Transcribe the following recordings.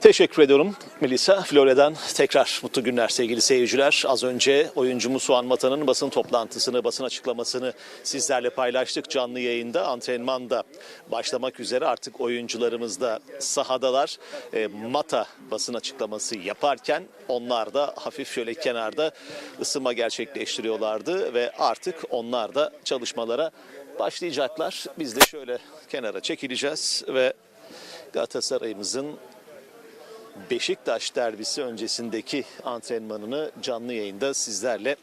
Teşekkür ediyorum Melisa. Florya'dan tekrar mutlu günler sevgili seyirciler. Az önce oyuncumuz Suan Mata'nın basın toplantısını, basın açıklamasını sizlerle paylaştık. Canlı yayında antrenman da başlamak üzere artık oyuncularımız da sahadalar. E, Mata basın açıklaması yaparken onlar da hafif şöyle kenarda ısınma gerçekleştiriyorlardı ve artık onlar da çalışmalara başlayacaklar. Biz de şöyle kenara çekileceğiz ve Galatasaray'ımızın Beşiktaş derbisi öncesindeki antrenmanını canlı yayında sizlerle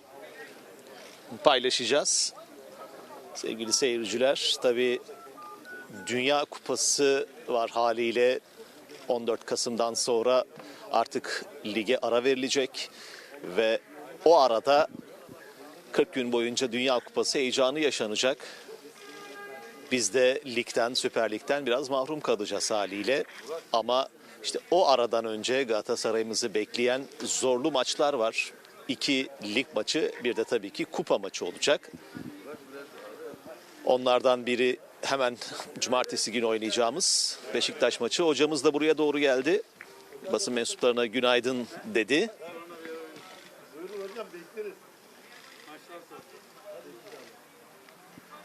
paylaşacağız. Sevgili seyirciler, tabii Dünya Kupası var haliyle 14 Kasım'dan sonra artık lige ara verilecek ve o arada 40 gün boyunca Dünya Kupası heyecanı yaşanacak. Biz de ligden, Süper Lig'den biraz mahrum kalacağız haliyle. Ama işte o aradan önce Galatasaray'ımızı bekleyen zorlu maçlar var. İki lig maçı, bir de tabii ki kupa maçı olacak. Onlardan biri hemen cumartesi günü oynayacağımız Beşiktaş maçı. Hocamız da buraya doğru geldi. Basın mensuplarına günaydın dedi.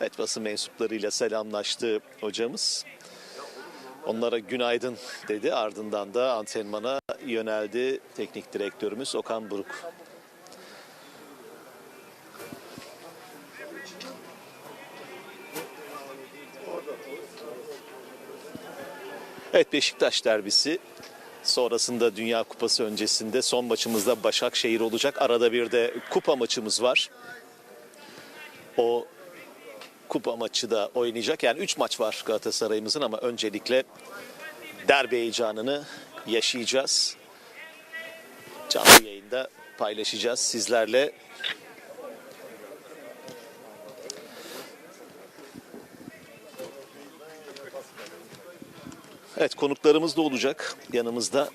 Evet basın mensuplarıyla selamlaştı hocamız. Onlara günaydın dedi. Ardından da antrenmana yöneldi teknik direktörümüz Okan Buruk. Evet Beşiktaş derbisi sonrasında Dünya Kupası öncesinde son maçımızda Başakşehir olacak. Arada bir de kupa maçımız var. O kupa maçı da oynayacak. Yani 3 maç var Galatasaray'ımızın ama öncelikle derbi heyecanını yaşayacağız. Canlı yayında paylaşacağız sizlerle. Evet konuklarımız da olacak yanımızda.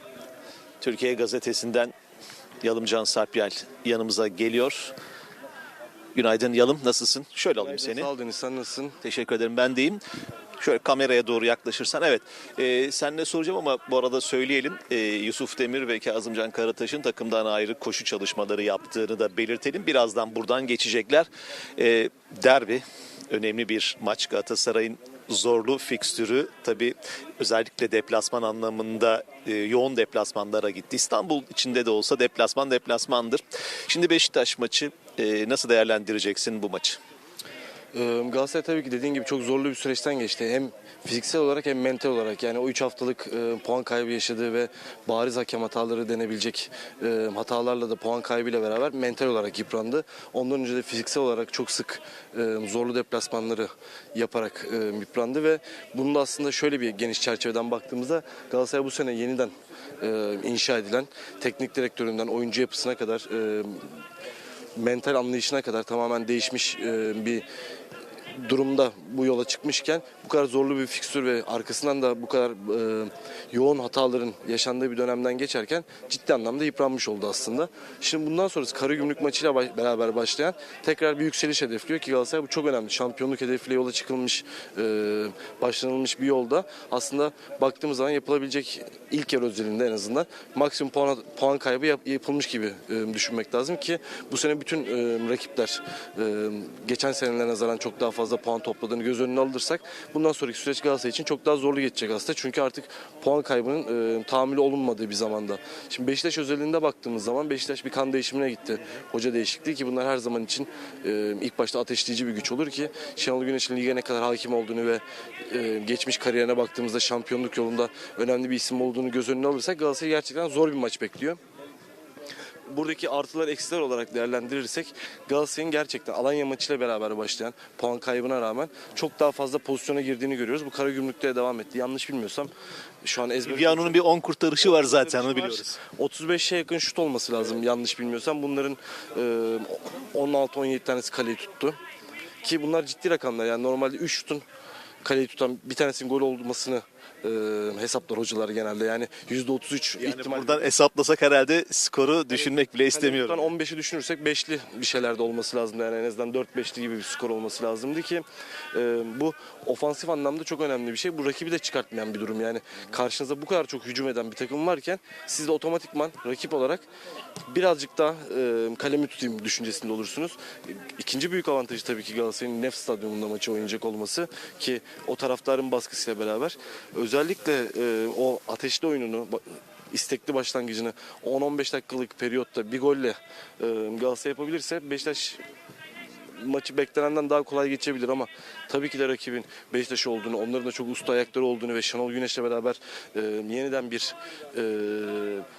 Türkiye Gazetesi'nden Yalımcan Sarpyal yanımıza geliyor. Günaydın Yalım nasılsın? Şöyle alayım seni. Sağ ol Deniz sen nasılsın? Teşekkür ederim ben deyim. Şöyle kameraya doğru yaklaşırsan evet. E, senle soracağım ama bu arada söyleyelim. E, Yusuf Demir ve Kazımcan Karataş'ın takımdan ayrı koşu çalışmaları yaptığını da belirtelim. Birazdan buradan geçecekler. E, derbi önemli bir maç Galatasaray'ın zorlu fikstürü tabii özellikle deplasman anlamında e, yoğun deplasmanlara gitti. İstanbul içinde de olsa deplasman deplasmandır. Şimdi Beşiktaş maçı e, nasıl değerlendireceksin bu maçı? Ee, Galatasaray tabii ki dediğin gibi çok zorlu bir süreçten geçti. Hem fiziksel olarak hem mental olarak. Yani o 3 haftalık e, puan kaybı yaşadığı ve bariz hakem hataları denebilecek e, hatalarla da puan kaybıyla beraber mental olarak yıprandı. Ondan önce de fiziksel olarak çok sık e, zorlu deplasmanları yaparak yıprandı ve bunu da aslında şöyle bir geniş çerçeveden baktığımızda Galatasaray bu sene yeniden inşa edilen teknik direktöründen oyuncu yapısına kadar mental anlayışına kadar tamamen değişmiş bir durumda bu yola çıkmışken bu kadar zorlu bir fikstür ve arkasından da bu kadar e, yoğun hataların yaşandığı bir dönemden geçerken ciddi anlamda yıpranmış oldu aslında. Şimdi bundan sonrası Karagümrük maçıyla baş- beraber başlayan tekrar bir yükseliş hedefliyor ki Galatasaray bu çok önemli. Şampiyonluk hedefiyle yola çıkılmış, e, başlanılmış bir yolda aslında baktığımız zaman yapılabilecek ilk yarı özelinde en azından maksimum puan, puan kaybı yap- yapılmış gibi e, düşünmek lazım ki bu sene bütün e, rakipler e, geçen senelere nazaran çok daha fazla puan topladığını göz önüne alırsak bundan sonraki süreç Galatasaray için çok daha zorlu geçecek aslında. Çünkü artık puan kaybının e, tahammülü olunmadığı bir zamanda. Şimdi Beşiktaş özelinde baktığımız zaman Beşiktaş bir kan değişimine gitti. Hoca değişikliği ki bunlar her zaman için e, ilk başta ateşleyici bir güç olur ki Şenol Güneş'in lige ne kadar hakim olduğunu ve e, geçmiş kariyerine baktığımızda şampiyonluk yolunda önemli bir isim olduğunu göz önüne alırsak Galatasaray gerçekten zor bir maç bekliyor buradaki artılar eksiler olarak değerlendirirsek Galatasaray'ın gerçekten Alanya maçıyla beraber başlayan puan kaybına rağmen çok daha fazla pozisyona girdiğini görüyoruz. Bu Karagümrük'te de devam etti. Yanlış bilmiyorsam şu an ezber Viano'nun bir 10 kurtarışı var zaten onu biliyoruz. 35'e yakın şut olması lazım yanlış bilmiyorsam. Bunların e, 16-17 tanesi kaleyi tuttu. Ki bunlar ciddi rakamlar. Yani normalde 3 şutun kaleyi tutan bir tanesinin gol olmasını e, hesaplar hocalar genelde. Yani %33 Yani ihtimal. buradan hesaplasak herhalde skoru düşünmek bile istemiyorum. Hani buradan 15'i düşünürsek 5'li bir şeylerde olması lazım. Yani en azından 4-5'li gibi bir skor olması lazımdı ki e, bu ofansif anlamda çok önemli bir şey. Bu rakibi de çıkartmayan bir durum. Yani karşınıza bu kadar çok hücum eden bir takım varken siz de otomatikman rakip olarak birazcık daha e, kalemi tutayım düşüncesinde olursunuz. İkinci büyük avantajı tabii ki Galatasaray'ın Nef Stadyumunda maçı oynayacak olması ki o taraftarın baskısıyla beraber özellikle e, o ateşli oyununu istekli başlangıcını 10-15 dakikalık periyotta bir golle e, Galatasaray yapabilirse Beşiktaş maçı beklenenden daha kolay geçebilir ama tabii ki de rakibin Beşiktaş olduğunu, onların da çok usta ayakları olduğunu ve Şenol Güneş'le beraber e, yeniden bir e,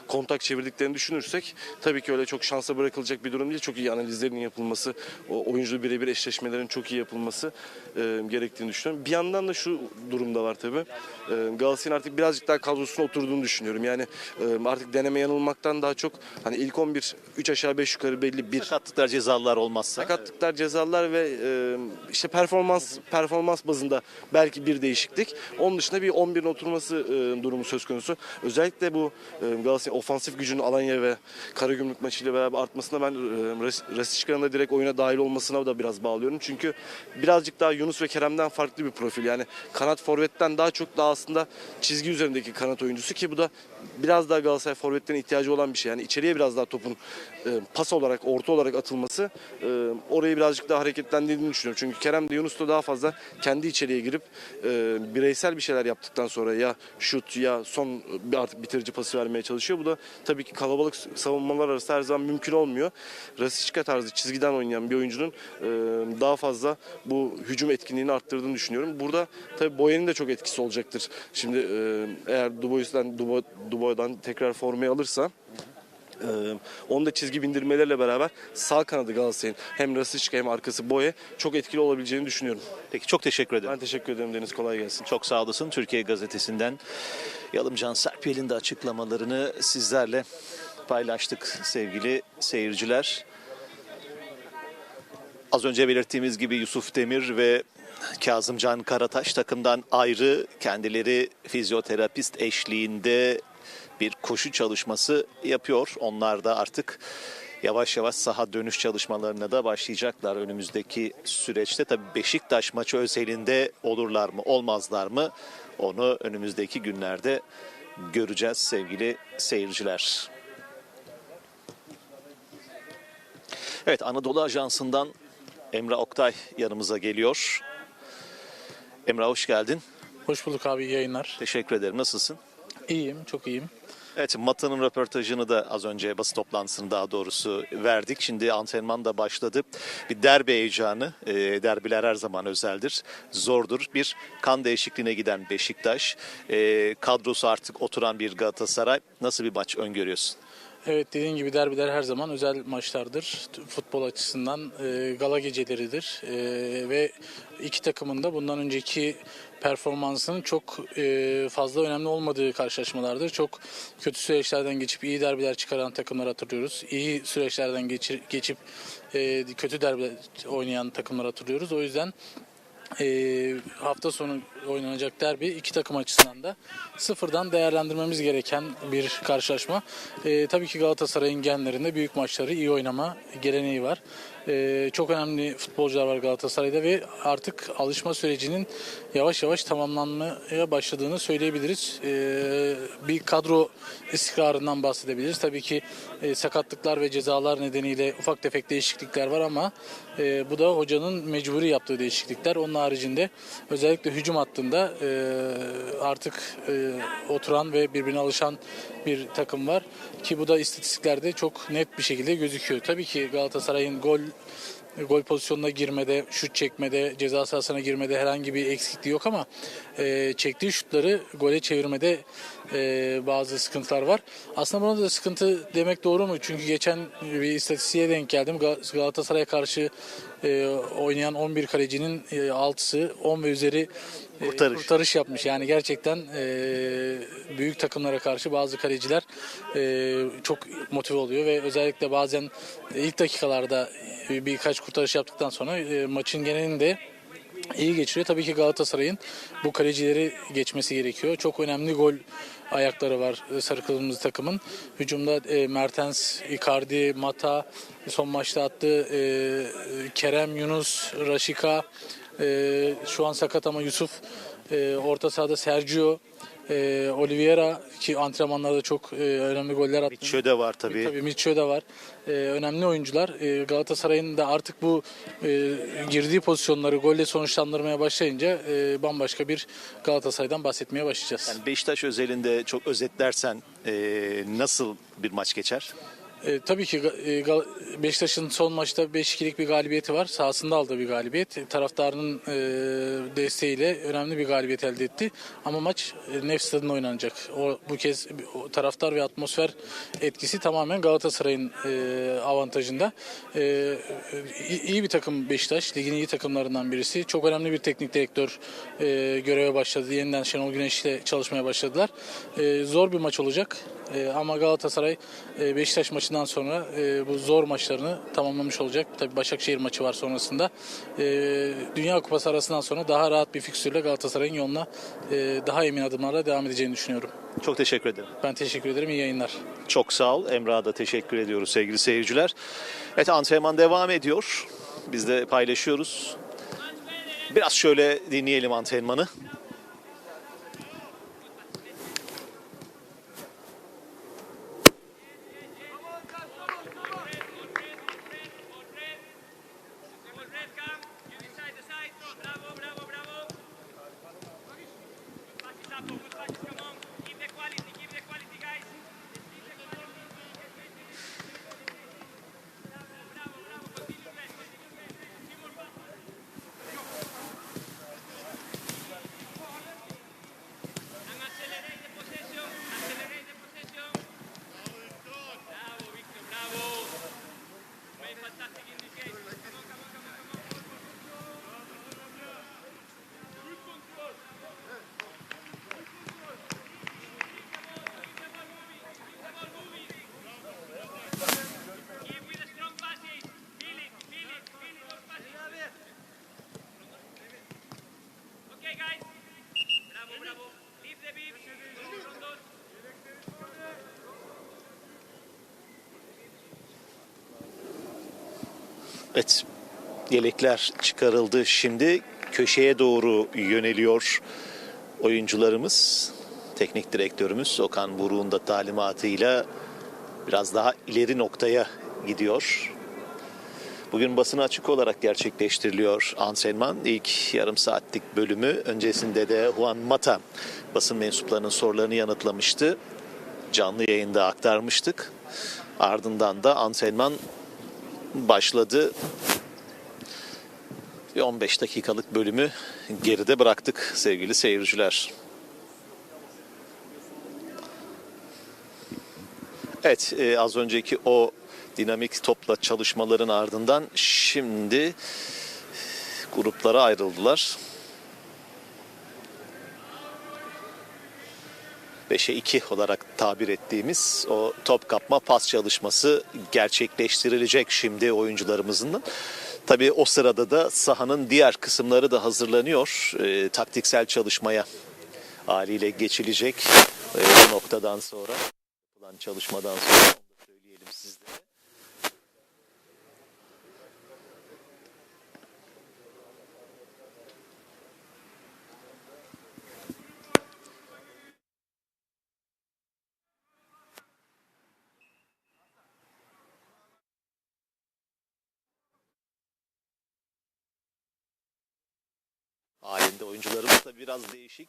kontak çevirdiklerini düşünürsek tabii ki öyle çok şansa bırakılacak bir durum değil. Çok iyi analizlerin yapılması, o oyuncu birebir eşleşmelerin çok iyi yapılması e, gerektiğini düşünüyorum. Bir yandan da şu durumda var tabii. E, Galatasaray'ın artık birazcık daha kadrosuna oturduğunu düşünüyorum. Yani e, artık deneme yanılmaktan daha çok hani ilk 11 3 aşağı 5 yukarı belli bir Sakatlıklar, cezalar olmazsa. sakatlıklar, cezalar ve e, işte performans performans bazında belki bir değişiklik. Onun dışında bir 11'in oturması e, durumu söz konusu. Özellikle bu e, Galatasaray ofansif gücünün Alanya ve Karagümrük maçıyla beraber artmasına ben e, Ras- Rasica'nın da direkt oyuna dahil olmasına da biraz bağlıyorum. Çünkü birazcık daha Yunus ve Kerem'den farklı bir profil. Yani kanat forvetten daha çok daha aslında çizgi üzerindeki kanat oyuncusu ki bu da biraz daha Galatasaray forvetlerin ihtiyacı olan bir şey. Yani içeriye biraz daha topun e, pas olarak, orta olarak atılması e, orayı birazcık daha hareketlendirdiğini düşünüyorum. Çünkü Kerem de Yunus da daha fazla kendi içeriye girip e, bireysel bir şeyler yaptıktan sonra ya şut ya son artık bitirici pası vermeye çalışıyor. Bu da tabii ki kalabalık savunmalar arası her zaman mümkün olmuyor. Rasicka tarzı çizgiden oynayan bir oyuncunun e, daha fazla bu hücum etkinliğini arttırdığını düşünüyorum. Burada tabii Boyen'in de çok etkisi olacaktır. Şimdi e, eğer Dubois'den Dubo, Dubois'dan tekrar formayı alırsa ee, onu da çizgi bindirmelerle beraber sağ kanadı Galatasaray'ın hem Rasicka hem arkası Boye çok etkili olabileceğini düşünüyorum. Peki çok teşekkür ederim. Ben teşekkür ederim Deniz. Kolay gelsin. Çok sağ olasın. Türkiye Gazetesi'nden Yalımcan Serpil'in de açıklamalarını sizlerle paylaştık sevgili seyirciler. Az önce belirttiğimiz gibi Yusuf Demir ve Kazımcan Karataş takımdan ayrı kendileri fizyoterapist eşliğinde bir koşu çalışması yapıyor. Onlar da artık yavaş yavaş saha dönüş çalışmalarına da başlayacaklar önümüzdeki süreçte. Tabii Beşiktaş maçı özelinde olurlar mı olmazlar mı onu önümüzdeki günlerde göreceğiz sevgili seyirciler. Evet Anadolu Ajansı'ndan Emrah Oktay yanımıza geliyor. Emrah hoş geldin. Hoş bulduk abi yayınlar. Teşekkür ederim. Nasılsın? İyiyim, çok iyiyim. Evet Mata'nın röportajını da az önce basın toplantısını daha doğrusu verdik. Şimdi antrenman da başladı. Bir derbi heyecanı. E, derbiler her zaman özeldir. Zordur. Bir kan değişikliğine giden Beşiktaş. E, kadrosu artık oturan bir Galatasaray. Nasıl bir maç öngörüyorsun? Evet dediğin gibi derbiler her zaman özel maçlardır. Futbol açısından e, gala geceleridir. E, ve iki takımın da bundan önceki performansının çok e, fazla önemli olmadığı karşılaşmalardır. Çok kötü süreçlerden geçip iyi derbiler çıkaran takımlar hatırlıyoruz. İyi süreçlerden geçir, geçip e, kötü derbiler oynayan takımlar hatırlıyoruz. O yüzden e, hafta sonu oynanacak derbi iki takım açısından da sıfırdan değerlendirmemiz gereken bir karşılaşma. E, tabii ki Galatasaray'ın genlerinde büyük maçları iyi oynama geleneği var. E, çok önemli futbolcular var Galatasaray'da ve artık alışma sürecinin yavaş yavaş tamamlanmaya başladığını söyleyebiliriz. E, bir kadro istikrarından bahsedebiliriz. Tabii ki e, sakatlıklar ve cezalar nedeniyle ufak tefek değişiklikler var ama e, bu da hocanın mecburi yaptığı değişiklikler. Onun haricinde özellikle hücum hattında e, artık oturan ve birbirine alışan bir takım var ki bu da istatistiklerde çok net bir şekilde gözüküyor. Tabii ki Galatasaray'ın gol gol pozisyonuna girmede, şut çekmede, ceza sahasına girmede herhangi bir eksikliği yok ama e, çektiği şutları gole çevirmede e, bazı sıkıntılar var. Aslında buna da sıkıntı demek doğru mu? Çünkü geçen bir istatistiğe denk geldim. Gal- Galatasaray'a karşı oynayan 11 kalecinin e, 6'sı 10 ve üzeri e, Kurtarış. kurtarış yapmış. Yani gerçekten e, büyük takımlara karşı bazı kaleciler e, çok motive oluyor ve özellikle bazen ilk dakikalarda birkaç kurtarış yaptıktan sonra e, maçın genelinde iyi geçiriyor. Tabii ki Galatasaray'ın bu kalecileri geçmesi gerekiyor. Çok önemli gol ayakları var e, sarı kırmızı takımın. Hücumda e, Mertens, Icardi, Mata, son maçta attı e, Kerem, Yunus, Raşika, e, şu an sakat ama Yusuf, e, orta sahada Sergio, e, Oliveira ki antrenmanlarda çok e, önemli goller attı. Şöde var tabii. Tabii Mitchell de var. Ee, önemli oyuncular. Ee, Galatasaray'ın da artık bu e, girdiği pozisyonları golle sonuçlandırmaya başlayınca e, bambaşka bir Galatasaray'dan bahsetmeye başlayacağız. Yani Beşiktaş özelinde çok özetlersen e, nasıl bir maç geçer? E, tabii ki e, Beşiktaş'ın son maçta 5-2'lik bir galibiyeti var. Sahasında aldığı bir galibiyet. E, Taraftarının e, desteğiyle önemli bir galibiyet elde etti. Ama maç e, Nef stadında oynanacak. O, bu kez o taraftar ve atmosfer etkisi tamamen Galatasaray'ın e, avantajında. E, iyi- iyi bir takım Beşiktaş. Ligin iyi takımlarından birisi. Çok önemli bir teknik direktör e, göreve başladı. Yeniden Şenol Güneş ile çalışmaya başladılar. E, zor bir maç olacak. E, ama Galatasaray e, Beşiktaş maçından sonra e, bu zor maçlarını tamamlamış olacak. Tabii Başakşehir maçı var sonrasında. E, Dünya Kupası arasından sonra daha rahat bir fikstürle Galatasaray'ın yoluna e, daha emin adımlarla devam edeceğini düşünüyorum. Çok teşekkür ederim. Ben teşekkür ederim. İyi yayınlar. Çok sağ ol. Emrah'a da teşekkür ediyoruz sevgili seyirciler. Evet antrenman devam ediyor. Biz de paylaşıyoruz. Biraz şöyle dinleyelim antrenmanı. Very fantastic in this. Evet yelekler çıkarıldı. Şimdi köşeye doğru yöneliyor oyuncularımız. Teknik direktörümüz Okan Buruk'un da talimatıyla biraz daha ileri noktaya gidiyor. Bugün basına açık olarak gerçekleştiriliyor antrenman. İlk yarım saatlik bölümü öncesinde de Juan Mata basın mensuplarının sorularını yanıtlamıştı. Canlı yayında aktarmıştık. Ardından da antrenman başladı. Bir 15 dakikalık bölümü geride bıraktık sevgili seyirciler. Evet e, az önceki o dinamik topla çalışmaların ardından şimdi gruplara ayrıldılar. 5'e 2 olarak tabir ettiğimiz o top kapma pas çalışması gerçekleştirilecek şimdi oyuncularımızın. Tabii o sırada da sahanın diğer kısımları da hazırlanıyor e, taktiksel çalışmaya haliyle geçilecek e, bu noktadan sonra yapılan çalışmadan sonra söyleyelim sizlere. Halinde oyuncularımız da biraz değişik.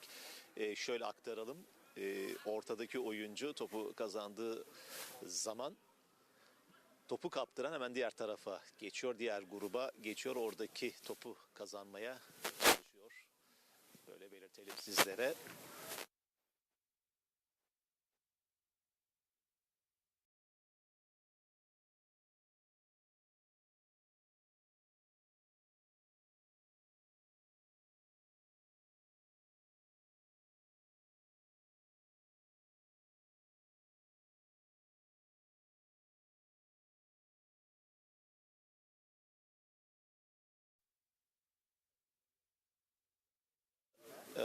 Ee, şöyle aktaralım. Ee, ortadaki oyuncu topu kazandığı zaman topu kaptıran hemen diğer tarafa geçiyor. Diğer gruba geçiyor. Oradaki topu kazanmaya çalışıyor. Böyle belirtelim sizlere.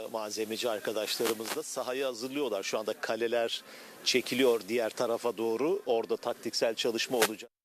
Malzemeci arkadaşlarımız da sahayı hazırlıyorlar. Şu anda kaleler çekiliyor diğer tarafa doğru. Orada taktiksel çalışma olacak.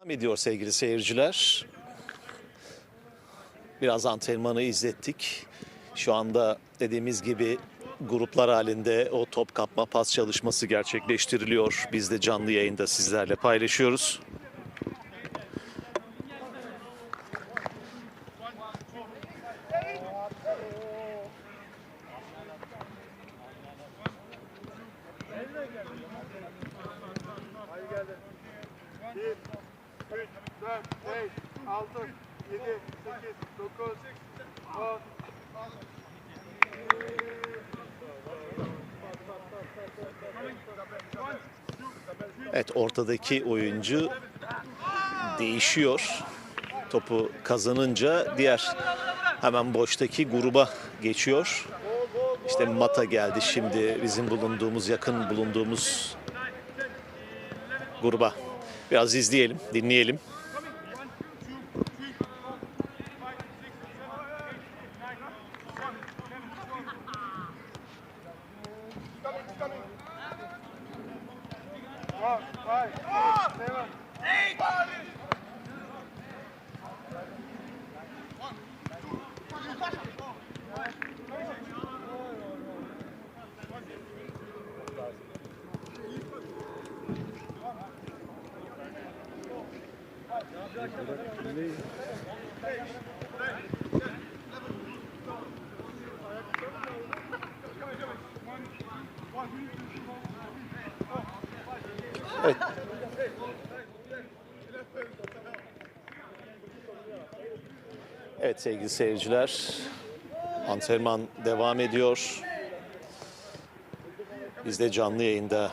Devam ediyor sevgili seyirciler. Biraz antrenmanı izlettik. Şu anda dediğimiz gibi gruplar halinde o top kapma pas çalışması gerçekleştiriliyor. Biz de canlı yayında sizlerle paylaşıyoruz. Ortadaki oyuncu değişiyor. Topu kazanınca diğer hemen boştaki gruba geçiyor. İşte Mata geldi şimdi bizim bulunduğumuz yakın bulunduğumuz gruba. Biraz izleyelim, dinleyelim. Evet sevgili seyirciler, antrenman devam ediyor. Biz de canlı yayında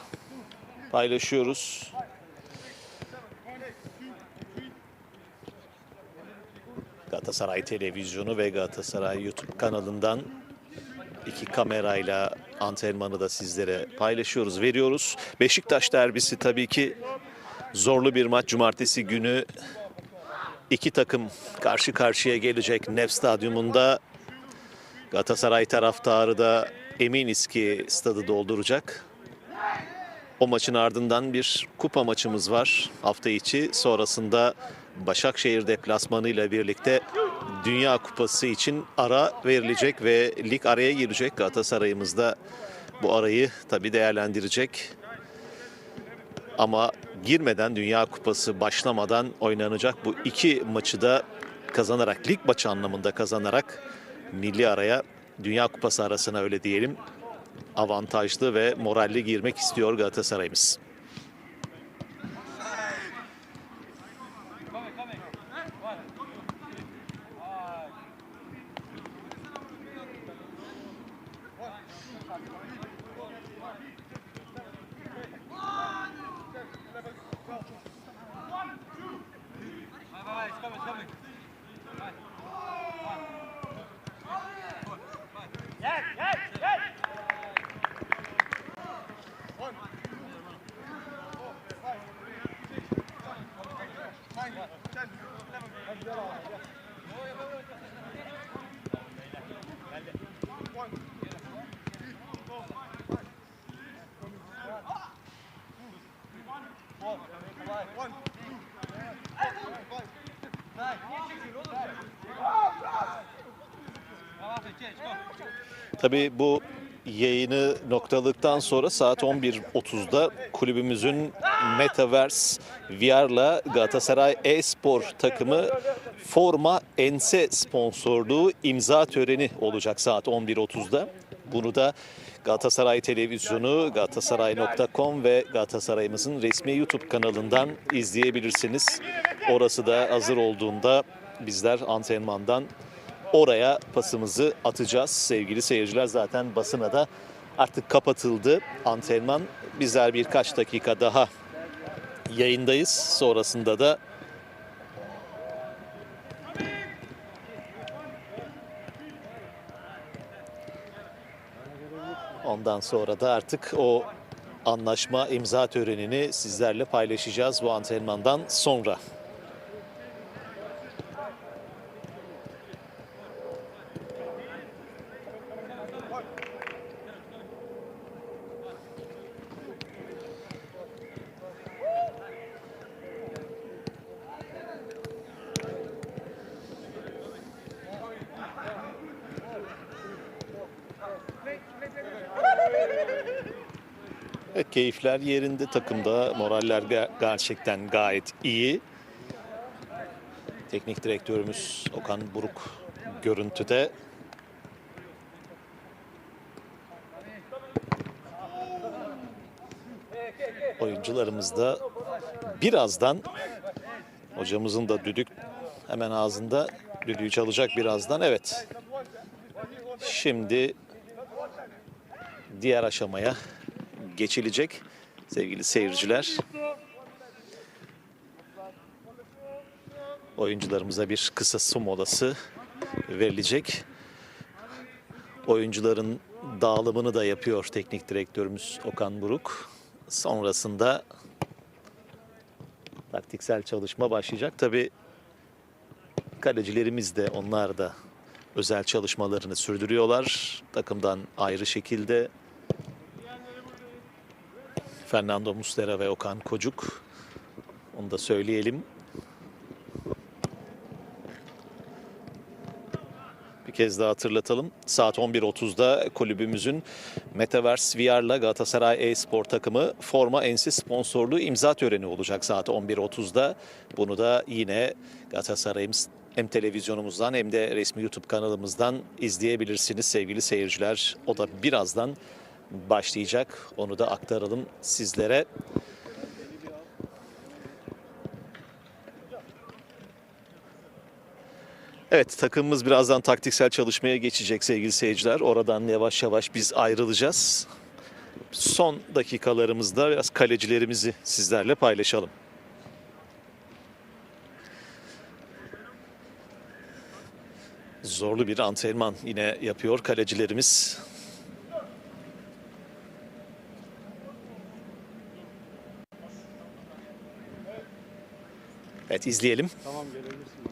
paylaşıyoruz. Galatasaray Televizyonu ve Galatasaray YouTube kanalından iki kamerayla antrenmanı da sizlere paylaşıyoruz, veriyoruz. Beşiktaş derbisi tabii ki zorlu bir maç. Cumartesi günü iki takım karşı karşıya gelecek Nef Stadyumunda. Galatasaray taraftarı da eminiz ki stadı dolduracak. O maçın ardından bir kupa maçımız var hafta içi. Sonrasında Başakşehir deplasmanıyla birlikte Dünya Kupası için ara verilecek ve lig araya girecek. Galatasaray'ımız da bu arayı tabii değerlendirecek. Ama girmeden Dünya Kupası başlamadan oynanacak bu iki maçı da kazanarak lig maçı anlamında kazanarak milli araya Dünya Kupası arasına öyle diyelim avantajlı ve moralli girmek istiyor Galatasaray'ımız. coming, coming. Tabii bu yayını noktaladıktan sonra saat 11.30'da kulübümüzün Metaverse VR'la Galatasaray e-spor takımı forma ense sponsorluğu imza töreni olacak saat 11.30'da. Bunu da Galatasaray Televizyonu, galatasaray.com ve Galatasaray'ımızın resmi YouTube kanalından izleyebilirsiniz. Orası da hazır olduğunda bizler antrenmandan oraya pasımızı atacağız. Sevgili seyirciler zaten basına da artık kapatıldı antrenman. Bizler birkaç dakika daha yayındayız. Sonrasında da ondan sonra da artık o anlaşma imza törenini sizlerle paylaşacağız bu antrenmandan sonra. Evet, keyifler yerinde takımda. Moraller ge- gerçekten gayet iyi. Teknik direktörümüz Okan Buruk görüntüde. Oyuncularımız da birazdan hocamızın da düdük hemen ağzında düdüğü çalacak birazdan. Evet. Şimdi diğer aşamaya geçilecek sevgili seyirciler. Oyuncularımıza bir kısa su molası verilecek. Oyuncuların dağılımını da yapıyor teknik direktörümüz Okan Buruk. Sonrasında taktiksel çalışma başlayacak. Tabii kalecilerimiz de onlar da özel çalışmalarını sürdürüyorlar. Takımdan ayrı şekilde Fernando Muslera ve Okan Kocuk. Onu da söyleyelim. Bir kez daha hatırlatalım. Saat 11.30'da kulübümüzün Metaverse VR'la Galatasaray e-spor takımı forma ensi sponsorluğu imza töreni olacak saat 11.30'da. Bunu da yine Galatasaray'ımız hem televizyonumuzdan hem de resmi YouTube kanalımızdan izleyebilirsiniz sevgili seyirciler. O da birazdan başlayacak. Onu da aktaralım sizlere. Evet takımımız birazdan taktiksel çalışmaya geçecek sevgili seyirciler. Oradan yavaş yavaş biz ayrılacağız. Son dakikalarımızda biraz kalecilerimizi sizlerle paylaşalım. Zorlu bir antrenman yine yapıyor kalecilerimiz. Evet izleyelim. Tamam gelebilirsin.